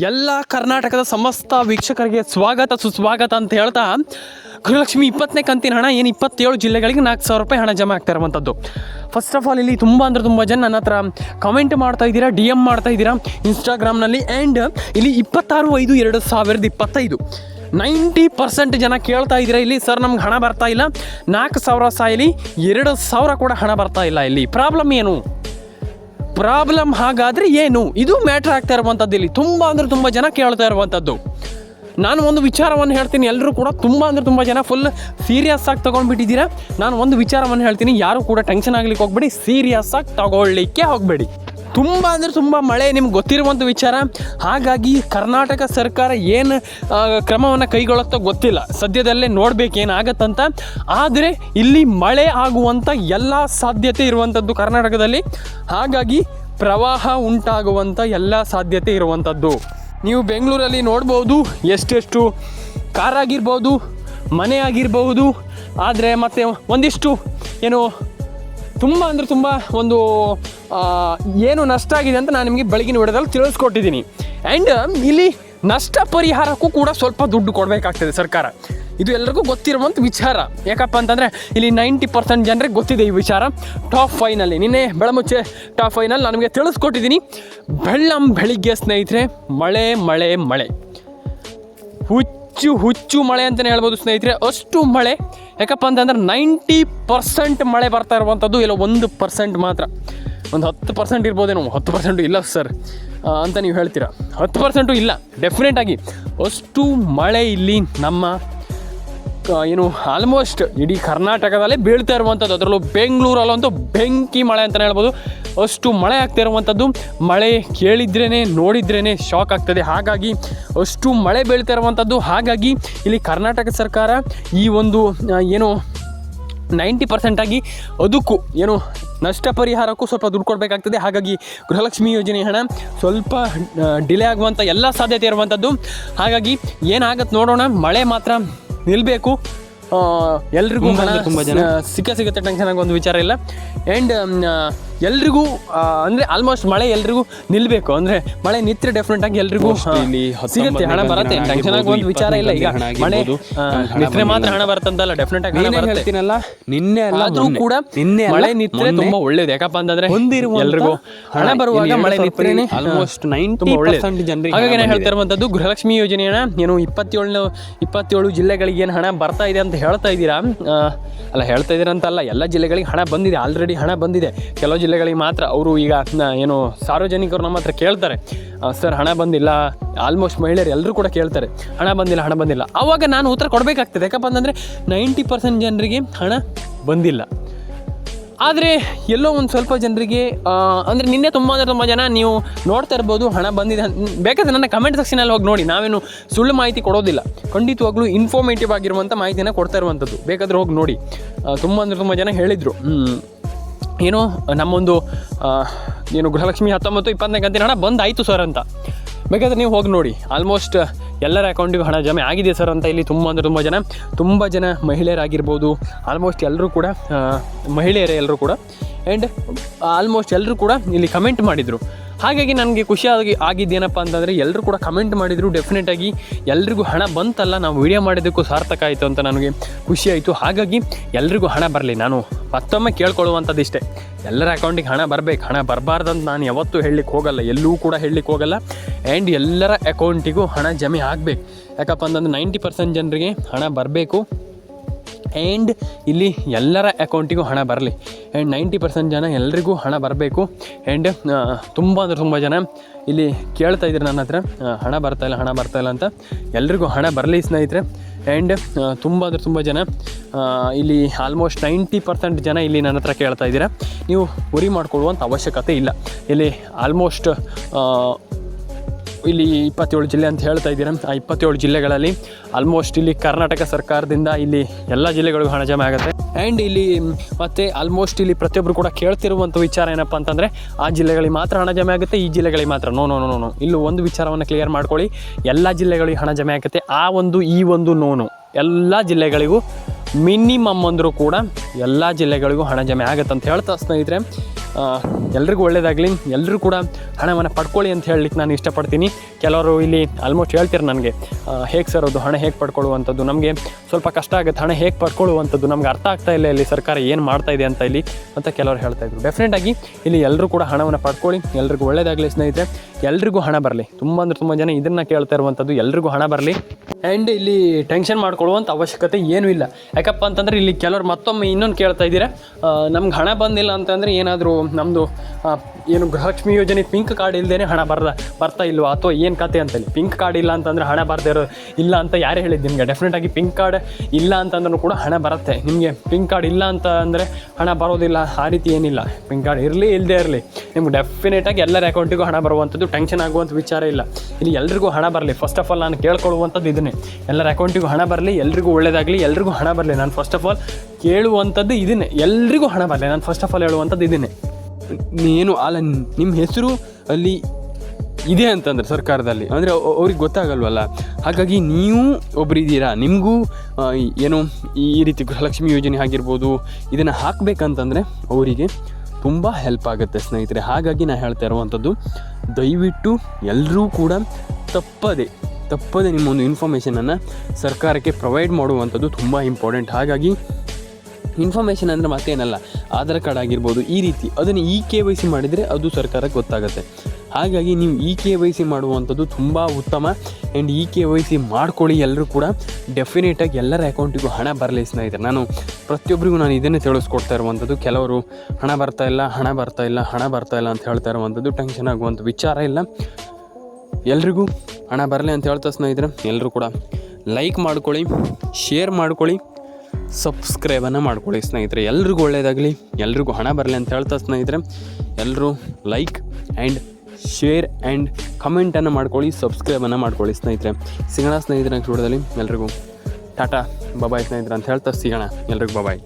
ಎಲ್ಲ ಕರ್ನಾಟಕದ ಸಮಸ್ತ ವೀಕ್ಷಕರಿಗೆ ಸ್ವಾಗತ, ಸುಸ್ವಾಗತ ಅಂತ ಹೇಳ್ತಾ ಗೃಹಲಕ್ಷ್ಮಿ ಇಪ್ಪತ್ತನೇ ಕಂತಿನ ಹಣ, ಏನು ಇಪ್ಪತ್ತೇಳು ಜಿಲ್ಲೆಗಳಿಗೆ ನಾಲ್ಕು ಸಾವಿರ ರೂಪಾಯಿ ಹಣ ಜಮಾ ಆಗ್ತಾ ಇರುವಂಥದ್ದು. ಫಸ್ಟ್ ಆಫ್ ಆಲ್ ಇಲ್ಲಿ ತುಂಬ ಅಂದರೆ ತುಂಬ ಜನ ನನ್ನ ಹತ್ರ ಕಮೆಂಟ್ ಮಾಡ್ತಾ ಇದ್ದೀರಾ ಡಿ ಎಂ ಮಾಡ್ತಾ ಇದ್ದೀರಾ ಇನ್ಸ್ಟಾಗ್ರಾಮ್ನಲ್ಲಿ ಆ್ಯಂಡ್ ಇಲ್ಲಿ ಇಪ್ಪತ್ತಾರು ಐದು ಎರಡು ಸಾವಿರದ ಇಪ್ಪತ್ತೈದು. ನೈಂಟಿ ಪರ್ಸೆಂಟ್ ಜನ ಕೇಳ್ತಾ ಇದ್ದೀರಾ, ಇಲ್ಲಿ ಸರ್ ನಮ್ಗೆ ಹಣ ಬರ್ತಾ ಇಲ್ಲ. ನಾಲ್ಕು ಸಾವಿರ ಸಾಯಲಿ ಎರಡು ಸಾವಿರ ಕೂಡ ಹಣ ಬರ್ತಾ ಇಲ್ಲ ಇಲ್ಲಿ. ಪ್ರಾಬ್ಲಮ್ ಏನು? ಪ್ರಾಬ್ಲಮ್ ಹಾಗಾದರೆ ಏನು? ಇದು ಮ್ಯಾಟ್ರ್ ಆಗ್ತಾ ಇರುವಂಥದ್ದು ಇಲ್ಲಿ. ತುಂಬ ಅಂದರೆ ತುಂಬ ಜನ ಕೇಳ್ತಾ ಇರುವಂಥದ್ದು. ನಾನು ಒಂದು ವಿಚಾರವನ್ನು ಹೇಳ್ತೀನಿ. ಎಲ್ಲರೂ ಕೂಡ ತುಂಬ ಅಂದರೆ ತುಂಬ ಜನ ಫುಲ್ ಸೀರಿಯಸ್ ಆಗಿ ತೊಗೊಂಡ್ಬಿಟ್ಟಿದ್ದೀರಾ? ನಾನು ಒಂದು ವಿಚಾರವನ್ನು ಹೇಳ್ತೀನಿ. ಯಾರು ಕೂಡ ಟೆನ್ಷನ್ ಆಗ್ಲಿಕ್ಕೆ ಹೋಗ್ಬೇಡಿ. ಸೀರಿಯಸ್ ಆಗಿ ತಗೊಳ್ಳಿಕ್ಕೆ ಹೋಗಬೇಡಿ. ತುಂಬ ಅಂದರೆ ತುಂಬ ಮಳೆ, ನಿಮ್ಗೆ ಗೊತ್ತಿರುವಂಥ ವಿಚಾರ. ಹಾಗಾಗಿ ಕರ್ನಾಟಕ ಸರ್ಕಾರ ಏನು ಕ್ರಮವನ್ನು ಕೈಗೊಳ್ಳುತ್ತೋ ಗೊತ್ತಿಲ್ಲ. ಸದ್ಯದಲ್ಲೇ ನೋಡಬೇಕೇನಾಗತ್ತಂತ ಆದರೆ ಇಲ್ಲಿ ಮಳೆ ಆಗುವಂಥ ಎಲ್ಲ ಸಾಧ್ಯತೆ ಇರುವಂಥದ್ದು ಕರ್ನಾಟಕದಲ್ಲಿ. ಹಾಗಾಗಿ ಪ್ರವಾಹ ಉಂಟಾಗುವಂಥ ಎಲ್ಲ ಸಾಧ್ಯತೆ ಇರುವಂಥದ್ದು ನೀವು ಬೆಂಗಳೂರಲ್ಲಿ ನೋಡ್ಬೋದು, ಎಷ್ಟೆಷ್ಟು ಕಾರಾಗಿರ್ಬೋದು ಮನೆ ಆಗಿರ್ಬೋದು ಆದರೆ ಮತ್ತೆ ಒಂದಿಷ್ಟು, ಏನು ತುಂಬ ಅಂದರೆ ತುಂಬ ಒಂದು ಏನು ನಷ್ಟ ಆಗಿದೆ ಅಂತ ನಾನು ನಿಮಗೆ ಬೆಳಗಿನ ಹೊಡೆದಲ್ಲಿ ತಿಳಿಸ್ಕೊಟ್ಟಿದ್ದೀನಿ. ಆ್ಯಂಡ್ ಇಲ್ಲಿ ನಷ್ಟ ಪರಿಹಾರಕ್ಕೂ ಕೂಡ ಸ್ವಲ್ಪ ದುಡ್ಡು ಕೊಡಬೇಕಾಗ್ತದೆ ಸರ್ಕಾರ. ಇದು ಎಲ್ಲರಿಗೂ ಗೊತ್ತಿರುವಂಥ ವಿಚಾರ. ಯಾಕಪ್ಪ ಅಂತಂದರೆ ಇಲ್ಲಿ ನೈಂಟಿ ಪರ್ಸೆಂಟ್ ಜನರಿಗೆ ಗೊತ್ತಿದೆ ಈ ವಿಚಾರ. ಟಾಪ್ ಫೈನಲ್ಲಿ ನಿನ್ನೆ ಬೆಳಮುಚ್ಚೆ ಟಾಪ್ ಫೈನಲ್ಲಿ ನಾನು ನಿಮಗೆ ತಿಳಿಸ್ಕೊಟ್ಟಿದ್ದೀನಿ. ಬೆಳ್ಳಂ ಬೆಳಿಗ್ಗೆ ಸ್ನೇಹಿತರೆ, ಮಳೆ ಮಳೆ ಮಳೆ. ಹುಚ್ಚು ಹುಚ್ಚು ಮಳೆ ಅಂತಲೇ ಹೇಳ್ಬೋದು ಸ್ನೇಹಿತರೆ. ಅಷ್ಟು ಮಳೆ, ಯಾಕಪ್ಪ ಅಂತಂದ್ರೆ ನೈಂಟಿ ಪರ್ಸೆಂಟ್ ಮಳೆ ಬರ್ತಾ ಇರುವಂಥದ್ದು ಇಲ್ಲ, ಒಂದು ಪರ್ಸೆಂಟ್ ಮಾತ್ರ. ಒಂದು ಹತ್ತು ಪರ್ಸೆಂಟ್ ಇರ್ಬೋದೇನೋ, ಹತ್ತು ಪರ್ಸೆಂಟು ಇಲ್ಲ ಸರ್. ಅಂತ ನೀವು ಹೇಳ್ತೀರಾ? ಹತ್ತು ಪರ್ಸೆಂಟು ಇಲ್ಲ ಡೆಫಿನೆಟಾಗಿ ಅಷ್ಟು ಮಳೆ ಇಲ್ಲಿ ನಮ್ಮ ಏನು ಆಲ್ಮೋಸ್ಟ್ ಇಡೀ ಕರ್ನಾಟಕದಲ್ಲೇ ಬೀಳ್ತಾ ಇರುವಂಥದ್ದು. ಅದರಲ್ಲೂ ಬೆಂಗಳೂರಲ್ಲಂತೂ ಬೆಂಕಿ ಮಳೆ ಅಂತಲೇ ಹೇಳ್ಬೋದು. ಅಷ್ಟು ಮಳೆ ಆಗ್ತಾ ಇರುವಂಥದ್ದು. ಮಳೆ ಕೇಳಿದ್ರೇ ನೋಡಿದ್ರೇ ಶಾಕ್ ಆಗ್ತದೆ. ಹಾಗಾಗಿ ಅಷ್ಟು ಮಳೆ ಬೀಳ್ತಾ ಇರುವಂಥದ್ದು. ಹಾಗಾಗಿ ಇಲ್ಲಿ ಕರ್ನಾಟಕ ಸರ್ಕಾರ ಈ ಒಂದು ಏನು, ನೈಂಟಿ ಪರ್ಸೆಂಟಾಗಿ ಅದಕ್ಕೂ, ಏನು, ನಷ್ಟ ಪರಿಹಾರಕ್ಕೂ ಸ್ವಲ್ಪ ದುಡ್ಡು ಕೊಡಬೇಕಾಗ್ತದೆ. ಹಾಗಾಗಿ ಗೃಹಲಕ್ಷ್ಮಿ ಯೋಜನೆ ಹಣ ಸ್ವಲ್ಪ ಡಿಲೇ ಆಗುವಂಥ ಎಲ್ಲ ಸಾಧ್ಯತೆ ಇರುವಂಥದ್ದು. ಹಾಗಾಗಿ ಏನಾಗತ್ತೆ ನೋಡೋಣ. ಮಳೆ ಮಾತ್ರ ನಿಲ್ಲಬೇಕು ಎಲ್ರಿಗೂ ತುಂಬ ತುಂಬ ಜನ. ಸಿಕ್ಕ ಸಿಗುತ್ತೆ ಟೆನ್ಷನ್ ಆಗೋ ಒಂದು ವಿಚಾರ ಇಲ್ಲ ಆ್ಯಂಡ್ ಎಲ್ರಿಗೂ ಅಂದ್ರೆ ಆಲ್ಮೋಸ್ಟ್ ಮಳೆ ಎಲ್ರಿಗೂ ನಿಲ್ಲಬೇಕು ಅಂದ್ರೆ ಮಳೆ ನಿತ್ರೆ ಡೆಫಿನೆಟ್ ಆಗಿ ಎಲ್ರಿಗೂ ಸಿಗುತ್ತೆ ಹಣ ಬರುತ್ತೆ. ಟೆನ್ಷನ್ ಆಗೋ ಒಂದು ವಿಚಾರ ಇಲ್ಲ ಈಗ. ಮಳೆ ನಿತ್ರೆ ಮಾತ್ರ ಹಣ ಬರುತ್ತಂತಲ್ಲ ಡೆಫಿನೆಟ್ ಆಗಿ ಹಣ ಹೇಳ್ತೀನಲ್ಲ? ನಿನ್ನೆ ಆದ್ರೂ ಕೂಡ ನಿನ್ನೆ ಮಳೆ ನಿತ್ರೆ ತುಂಬಾ ಒಳ್ಳೇದು. ಯಾಕಪ್ಪ ಅಂತಂದ್ರೆ ಹೊಂದಿರುವ ಎಲ್ರಿಗೂ ಹಣ. ಬರುವಾಗ ಮಳೆ ಎರಡು ಆಲ್ಮೋಸ್ಟ್ ನೈನ್ almost 90% ತುಂಬಾ ಒಳ್ಳೆ ಜನರಿಗೆ ಹಾಗಾಗಿ ನಾನು ಹೇಳ್ತಾ ಬಂದಿದೆ. ಇರುವಂಥದ್ದು ಗೃಹಲಕ್ಷ್ಮಿ ಯೋಜನೆಯನ್ನ ಏನು ಇಪ್ಪತ್ತೇಳು ಇಪ್ಪತ್ತೇಳು ಜಿಲ್ಲೆಗಳಿಗೆ ಏನು ಹಣ ಬರ್ತಾ ಇದೆ ಅಂತ ಹೇಳ್ತಾ ಇದ್ದೀರಾ? ಅಲ್ಲ ಹೇಳ್ತಾ ಇದ್ದೀರಾ ಅಂತ ಅಲ್ಲ ಎಲ್ಲ ಜಿಲ್ಲೆಗಳಿಗೆ ಹಣ ಬಂದಿದೆ. ಆಲ್ರೆಡಿ ಹಣ ಬಂದಿದೆ. ಕೆಲವು ಜಿಲ್ಲೆಗಳಿಗೆ ಮಾತ್ರ ಅವರು ಈಗ ಏನು ಸಾರ್ವಜನಿಕರು ನಮ್ಮ ಹತ್ರ ಕೇಳ್ತಾರೆ. ಸರ್, ಹಣ ಬಂದಿಲ್ಲ. ಆಲ್ಮೋಸ್ಟ್ ಮಹಿಳೆಯರು ಎಲ್ಲರೂ ಕೂಡ ಕೇಳ್ತಾರೆ. ಹಣ ಬಂದಿಲ್ಲ ಹಣ ಬಂದಿಲ್ಲ. ಆವಾಗ ನಾನು ಉತ್ತರ ಕೊಡಬೇಕಾಗ್ತದೆ. ಯಾಕಪ್ಪ ಅಂತಂದರೆ ನೈಂಟಿ ಪರ್ಸೆಂಟ್ ಜನರಿಗೆ ಹಣ ಬಂದಿಲ್ಲ. ಆದರೆ ಎಲ್ಲೋ ಒಂದು ಸ್ವಲ್ಪ ಜನರಿಗೆ ಅಂದರೆ ನಿನ್ನೆ ತುಂಬ ಅಂದರೆ ತುಂಬ ಜನ ನೀವು ನೋಡ್ತಾ ಇರ್ಬೋದು, ಹಣ ಬಂದಿದೆ ಬೇಕಾದ್ರೆ ನನ್ನ ಕಮೆಂಟ್ ಸೆಕ್ಷನಲ್ಲಿ ಹೋಗಿ ನೋಡಿ. ನಾವೇನು ಸುಳ್ಳು ಮಾಹಿತಿ ಕೊಡೋದಿಲ್ಲ. ಖಂಡಿತವಾಗ್ಲೂ ಇನ್ಫಾರ್ಮೇಟಿವ್ ಆಗಿರುವಂಥ ಮಾಹಿತಿನ ಕೊಡ್ತಾ ಇರುವಂಥದ್ದು ಬೇಕಾದ್ರೆ ಹೋಗಿ ನೋಡಿ. ತುಂಬ ಅಂದರೆ ತುಂಬ ಜನ ಹೇಳಿದರು. ಏನು, ನಮ್ಮೊಂದು ಏನು ಗೃಹಲಕ್ಷ್ಮಿ ಹತ್ತೊಂಬತ್ತು ಇಪ್ಪತ್ತನೇ ಕಂತಿನ ಹಣ ಬಂದಾಯಿತು ಸರ್ ಅಂತ. ಬೇಕಾದ್ರೆ ನೀವು ಹೋಗಿ ನೋಡಿ. ಆಲ್ಮೋಸ್ಟ್ ಎಲ್ಲರ ಅಕೌಂಟಿಗೂ ಹಣ ಜಮೆ ಆಗಿದೆ ಸರ್ ಅಂತ ಇಲ್ಲಿ ತುಂಬ ಅಂದರೆ ತುಂಬ ಜನ ತುಂಬ ಜನ ಮಹಿಳೆಯರಾಗಿರ್ಬೋದು. ಆಲ್ಮೋಸ್ಟ್ ಎಲ್ಲರೂ ಕೂಡ ಮಹಿಳೆಯರೇ ಎಲ್ಲರೂ ಕೂಡ. ಆ್ಯಂಡ್ ಆಲ್ಮೋಸ್ಟ್ ಎಲ್ಲರೂ ಕೂಡ ಇಲ್ಲಿ ಕಮೆಂಟ್ ಮಾಡಿದರು. ಹಾಗಾಗಿ ನನಗೆ ಖುಷಿಯಾಗಿ ಆಗಿದ್ದೇನಪ್ಪ ಅಂತಂದರೆ ಎಲ್ಲರೂ ಕೂಡ ಕಮೆಂಟ್ ಮಾಡಿದರು. ಡೆಫಿನೆಟಾಗಿ ಎಲ್ರಿಗೂ ಹಣ ಬಂತಲ್ಲ, ನಾವು ವಿಡಿಯೋ ಮಾಡಿದ್ದಕ್ಕೂ ಸಾರ್ಥಕ ಆಯಿತು ಅಂತ ನನಗೆ ಖುಷಿ ಆಯಿತು. ಹಾಗಾಗಿ ಎಲ್ರಿಗೂ ಹಣ ಬರಲಿ. ನಾನು ಮತ್ತೊಮ್ಮೆ ಕೇಳ್ಕೊಳ್ಳುವಂಥದ್ದು ಇಷ್ಟೇ. ಎಲ್ಲರ ಅಕೌಂಟಿಗೆ ಹಣ ಬರಬೇಕು. ಹಣ ಬರಬಾರ್ದಂತ ನಾನು ಯಾವತ್ತೂ ಹೇಳಲಿಕ್ಕೆ ಹೋಗಲ್ಲ. ಎಲ್ಲೂ ಕೂಡ ಹೇಳಲಿಕ್ಕೆ ಹೋಗಲ್ಲ. ಆ್ಯಂಡ್ ಎಲ್ಲರ ಅಕೌಂಟಿಗೂ ಹಣ ಜಮೆ ಆಗಬೇಕು. ಯಾಕಪ್ಪ ಅಂತಂದ್ರೆ ನೈಂಟಿ ಪರ್ಸೆಂಟ್ ಜನರಿಗೆ ಹಣ ಬರಬೇಕು. ಆ್ಯಂಡ್ ಇಲ್ಲಿ ಎಲ್ಲರ ಅಕೌಂಟಿಗೂ ಹಣ ಬರಲಿ. ಆ್ಯಂಡ್ ನೈಂಟಿ ಪರ್ಸೆಂಟ್ ಜನ ಎಲ್ರಿಗೂ ಹಣ ಬರಬೇಕು. ಆ್ಯಂಡ್ ತುಂಬ ಅಂದರೆ ತುಂಬ ಜನ ಇಲ್ಲಿ ಕೇಳ್ತಾ ಇದ್ರು ನನ್ನ ಹತ್ರ ಹಣ ಬರ್ತಾ ಇಲ್ಲ, ಹಣ ಬರ್ತಾ ಇಲ್ಲ ಅಂತ ಎಲ್ರಿಗೂ ಹಣ ಬರಲಿ ಸ್ನೇಹಿತರೆ. ಆ್ಯಂಡ್ ತುಂಬ ಅಂದರೆ ತುಂಬ ಜನ ಇಲ್ಲಿ ಆಲ್ಮೋಸ್ಟ್ ನೈಂಟಿ ಪರ್ಸೆಂಟ್ ಜನ ಇಲ್ಲಿ ನನ್ನ ಹತ್ರ ಕೇಳ್ತಾ ಇದ್ದೀರಾ. ನೀವು ಉರಿ ಮಾಡ್ಕೊಳ್ಳುವಂಥ ಅವಶ್ಯಕತೆ ಇಲ್ಲ. ಇಲ್ಲಿ ಆಲ್ಮೋಸ್ಟ್ ಇಲ್ಲಿ ಇಪ್ಪತ್ತೇಳು ಜಿಲ್ಲೆ ಅಂತ ಹೇಳ್ತಾ ಇದ್ದೀರಾ. ಆ ಇಪ್ಪತ್ತೇಳು ಜಿಲ್ಲೆಗಳಲ್ಲಿ ಆಲ್ಮೋಸ್ಟ್ ಇಲ್ಲಿ ಕರ್ನಾಟಕ ಸರ್ಕಾರದಿಂದ ಇಲ್ಲಿ ಎಲ್ಲ ಜಿಲ್ಲೆಗಳಿಗೂ ಹಣ ಜಮೆ ಆಗುತ್ತೆ. ಆ್ಯಂಡ್ ಇಲ್ಲಿ ಮತ್ತೆ ಆಲ್ಮೋಸ್ಟ್ ಇಲ್ಲಿ ಪ್ರತಿಯೊಬ್ಬರು ಕೂಡ ಕೇಳ್ತಿರುವಂಥ ವಿಚಾರ ಏನಪ್ಪ ಅಂತಂದರೆ, ಆ ಜಿಲ್ಲೆಗಳಿಗೆ ಮಾತ್ರ ಹಣ ಜಮೆ ಆಗುತ್ತೆ, ಈ ಜಿಲ್ಲೆಗಳಿಗೆ ಮಾತ್ರ. ನೋ ನೋ ನೋ ನೋ ಇಲ್ಲೂ ಒಂದು ವಿಚಾರವನ್ನು ಕ್ಲಿಯರ್ ಮಾಡ್ಕೊಳ್ಳಿ. ಎಲ್ಲ ಜಿಲ್ಲೆಗಳಿಗೆ ಹಣ ಜಮೆ ಆಗುತ್ತೆ, ಆ ಒಂದು, ಈ ಒಂದು ನೋನು ಎಲ್ಲ ಜಿಲ್ಲೆಗಳಿಗೂ ಮಿನಿಮಮ್ ಅಂದರೂ ಕೂಡ ಎಲ್ಲ ಜಿಲ್ಲೆಗಳಿಗೂ ಹಣ ಜಮೆ ಆಗುತ್ತೆ ಅಂತ ಹೇಳ್ತಾ ಸ್ನೇಹಿತರೆ. ಎಲ್ರಿಗೂ ಒಳ್ಳೇದಾಗಲಿ. ಎಲ್ಲರೂ ಕೂಡ ಹಣವನ್ನು ಪಡ್ಕೊಳ್ಳಿ ಅಂತ ಹೇಳಲಿಕ್ಕೆ ನಾನು ಇಷ್ಟಪಡ್ತೀನಿ. ಕೆಲವರು ಇಲ್ಲಿ ಆಲ್ಮೋಸ್ಟ್ ಹೇಳ್ತೀರ ನನಗೆ ಹೇಗೆ ಸರ್ ಅದು ಹಣ ಹೇಗೆ ಪಡ್ಕೊಳ್ಳುವಂಥದ್ದು? ನಮಗೆ ಸ್ವಲ್ಪ ಕಷ್ಟ ಆಗುತ್ತೆ. ಹಣ ಹೇಗೆ ಪಡ್ಕೊಳ್ಳುವಂಥದ್ದು? ನಮ್ಗೆ ಅರ್ಥ ಆಗ್ತಾ ಇಲ್ಲ ಇಲ್ಲಿ ಸರ್ಕಾರ ಏನು ಮಾಡ್ತಾ ಇದೆ ಅಂತ ಇಲ್ಲಿ ಅಂತ ಕೆಲವರು ಹೇಳ್ತಾ ಇದ್ರು. ಡೆಫಿನೆಟ್ ಆಗಿ ಇಲ್ಲಿ ಎಲ್ಲರೂ ಕೂಡ ಹಣವನ್ನು ಪಡ್ಕೊಳ್ಳಿ. ಎಲ್ರಿಗೂ ಒಳ್ಳೇದಾಗಲಿ ಸ್ನೇಹಿತರೆ. ಎಲ್ರಿಗೂ ಹಣ ಬರಲಿ. ತುಂಬ ಅಂದರೆ ತುಂಬ ಜನ ಇದನ್ನು ಕೇಳ್ತಾ ಇರುವಂಥದ್ದು ಎಲ್ರಿಗೂ ಹಣ ಬರಲಿ. ಆ್ಯಂಡ್ ಇಲ್ಲಿ ಟೆನ್ಷನ್ ಮಾಡ್ಕೊಳ್ಳುವಂಥ ಅವಶ್ಯಕತೆ ಏನೂ ಇಲ್ಲ. ಯಾಕಪ್ಪ ಅಂತಂದರೆ ಇಲ್ಲಿ ಕೆಲವರು ಮತ್ತೊಮ್ಮೆ ಇನ್ನೊಂದು ಕೇಳ್ತಾ ಇದ್ದೀರಾ. ನಮ್ಗೆ ಹಣ ಬಂದಿಲ್ಲ ಅಂತಂದರೆ ಏನಾದರೂ ನಮ್ಮದು ಏನು ಗೃಹಲಕ್ಷ್ಮಿ ಯೋಜನೆ ಪಿಂಕ್ ಕಾರ್ಡ್ ಇಲ್ಲದೇ ಹಣ ಬರದ, ಬರ್ತಾ ಇಲ್ವಾ? ಅಥವಾ ಏನು ಕತೆ ಅಂತೇಳಿ? ಪಿಂಕ್ ಕಾರ್ಡ್ ಇಲ್ಲ ಅಂತಂದರೆ ಹಣ ಬರ್ದೇ ಇರೋ ಇಲ್ಲ ಅಂತ ಯಾರು ಹೇಳಿದ್ದು ನಿಮಗೆ? ಡೆಫಿನೆಟಾಗಿ ಪಿಂಕ್ ಕಾರ್ಡ್ ಇಲ್ಲ ಅಂತಂದ್ರೂ ಕೂಡ ಹಣ ಬರುತ್ತೆ. ನಿಮಗೆ ಪಿಂಕ್ ಕಾರ್ಡ್ ಇಲ್ಲ ಅಂತ ಅಂದರೆ ಹಣ ಬರೋದಿಲ್ಲ. ಆ ರೀತಿ ಏನಿಲ್ಲ. ಪಿಂಕ್ ಕಾರ್ಡ್ ಇರಲಿ ಇಲ್ಲದೇ ಇರಲಿ. ನಿಮ್ಗೆ ಡೆಫಿನೆಟಾಗಿ ಎಲ್ಲರ ಅಕೌಂಟಿಗೂ ಹಣ ಬರುವಂಥದ್ದು ಟೆನ್ಷನ್ ಆಗುವಂಥ ವಿಚಾರ ಇಲ್ಲ. ಇಲ್ಲಿ ಎಲ್ರಿಗೂ ಹಣ ಬರಲಿ. ಫಸ್ಟ್ ಆಫ್ ಆಲ್ ನಾನು ಕೇಳ್ಕೊಳ್ಳುವಂಥದ್ದು ಇದನ್ನೇ. ಎಲ್ಲರ ಅಕೌಂಟಿಗೂ ಹಣ ಬರಲಿ, ಎಲ್ರಿಗೂ ಒಳ್ಳೇದಾಗಲಿ, ಎಲ್ರಿಗೂ ಹಣ ಬರಲಿ. ನಾನು ಫಸ್ಟ್ ಆಫ್ ಆಲ್ ಕೇಳುವಂಥದ್ದು ಇದನ್ನೇ. ಎಲ್ರಿಗೂ ಹಣ ಬರಲಿ. ನಾನು ಫಸ್ಟ್ ಆಫ್ ಆಲ್ ಹೇಳುವಂಥದ್ದು ಇದನ್ನೇ. ನೀನು ಅಲ್ಲ ನಿಮ್ಮ ಹೆಸರು ಅಲ್ಲಿ ಇದೆ ಅಂತಂದ್ರೆ ಸರ್ಕಾರದಲ್ಲಿ. ಅಂದರೆ ಅವ್ರಿಗೆ ಗೊತ್ತಾಗಲ್ವಲ್ಲ? ಹಾಗಾಗಿ ನೀವು ಒಬ್ಬರಿದ್ದೀರಾ ನಿಮಗೂ ಏನು ಈ ರೀತಿ ಗೃಹಲಕ್ಷ್ಮಿ ಯೋಜನೆ ಆಗಿರ್ಬೋದು, ಇದನ್ನು ಹಾಕಬೇಕಂತಂದರೆ ಅವರಿಗೆ ತುಂಬ ಹೆಲ್ಪ್ ಆಗುತ್ತೆ ಸ್ನೇಹಿತರೆ. ಹಾಗಾಗಿ ನಾನು ಹೇಳ್ತಾ ಇರುವಂಥದ್ದು, ದಯವಿಟ್ಟು ಎಲ್ಲರೂ ಕೂಡ ತಪ್ಪದೆ ತಪ್ಪದೆ ನಿಮ್ಮ ಒಂದು ಇನ್ಫಾರ್ಮೇಷನನ್ನು ಸರ್ಕಾರಕ್ಕೆ ಪ್ರೊವೈಡ್ ಮಾಡುವಂಥದ್ದು ತುಂಬ ಇಂಪಾರ್ಟೆಂಟ್ ಹಾಗಾಗಿ ಇನ್ಫಾರ್ಮೇಷನ್ ಅಂದರೆ ಮತ್ತೇನಲ್ಲ ಆಧಾರ್ ಕಾರ್ಡ್ ಆಗಿರ್ಬೋದು, ಈ ರೀತಿ ಅದನ್ನು ಇ ಕೆ ವೈ ಸಿ ಮಾಡಿದರೆ ಅದು ಸರ್ಕಾರಕ್ಕೆ ಗೊತ್ತಾಗುತ್ತೆ. ಹಾಗಾಗಿ ನೀವು ಇ ಕೆ ವೈ ಸಿ ಮಾಡುವಂಥದ್ದು ತುಂಬ ಉತ್ತಮ. And E K Y C ಮಾಡ್ಕೊಳ್ಳಿ ಎಲ್ಲರೂ ಕೂಡ. ಡೆಫಿನೆಟಾಗಿ ಎಲ್ಲರ ಅಕೌಂಟಿಗೂ ಹಣ ಬರಲಿ ಸ್ನೇಹಿತರೆ. ನಾನು ಪ್ರತಿಯೊಬ್ಬರಿಗೂ ನಾನು ಇದನ್ನೇ ತಿಳಿಸ್ಕೊಡ್ತಾ ಇರುವಂಥದ್ದು. ಕೆಲವರು ಹಣ ಬರ್ತಾ ಇಲ್ಲ, ಹಣ ಬರ್ತಾ ಇಲ್ಲ, ಹಣ ಬರ್ತಾ ಇಲ್ಲ ಅಂತ ಹೇಳ್ತಾ ಇರುವಂಥದ್ದು ಟೆನ್ಷನ್ ಆಗುವಂಥ ವಿಚಾರ ಇಲ್ಲ. ಎಲ್ರಿಗೂ ಹಣ ಬರಲಿ ಅಂತ ಹೇಳ್ತಾ ಸ್ನೇಹಿತರೆ. ಎಲ್ಲರೂ ಕೂಡ ಲೈಕ್ ಮಾಡ್ಕೊಳ್ಳಿ ಶೇರ್ ಮಾಡ್ಕೊಳ್ಳಿ. ಸಬ್ಸ್ಕ್ರೈಬನ್ನು ಮಾಡ್ಕೊಳ್ಳಿ ಸ್ನೇಹಿತರೆ. ಎಲ್ರಿಗೂ ಒಳ್ಳೆಯದಾಗಲಿ ಎಲ್ರಿಗೂ ಹಣ ಬರಲಿ ಅಂತ ಹೇಳ್ತಾ ಸ್ನೇಹಿತರೆ. ಎಲ್ಲರೂ ಲೈಕ್ ಆ್ಯಂಡ್ ಶೇರ್ ಆ್ಯಂಡ್ ಕಮೆಂಟನ್ನು ಮಾಡ್ಕೊಳ್ಳಿ, ಸಬ್ಸ್ಕ್ರೈಬನ್ನು ಮಾಡ್ಕೊಳ್ಳಿ ಸ್ನೇಹಿತರೆ. ಸಿಗೋಣ ಸ್ನೇಹಿತರ ಕೂಡದಲ್ಲಿ ಎಲ್ರಿಗೂ ಟಾಟಾ, ಬಬಾಯ್ ಸ್ನೇಹಿತರೆ ಅಂತ ಹೇಳ್ತಾ ಸಿಗೋಣ. ಎಲ್ರಿಗೂ ಬಬಾಯ್.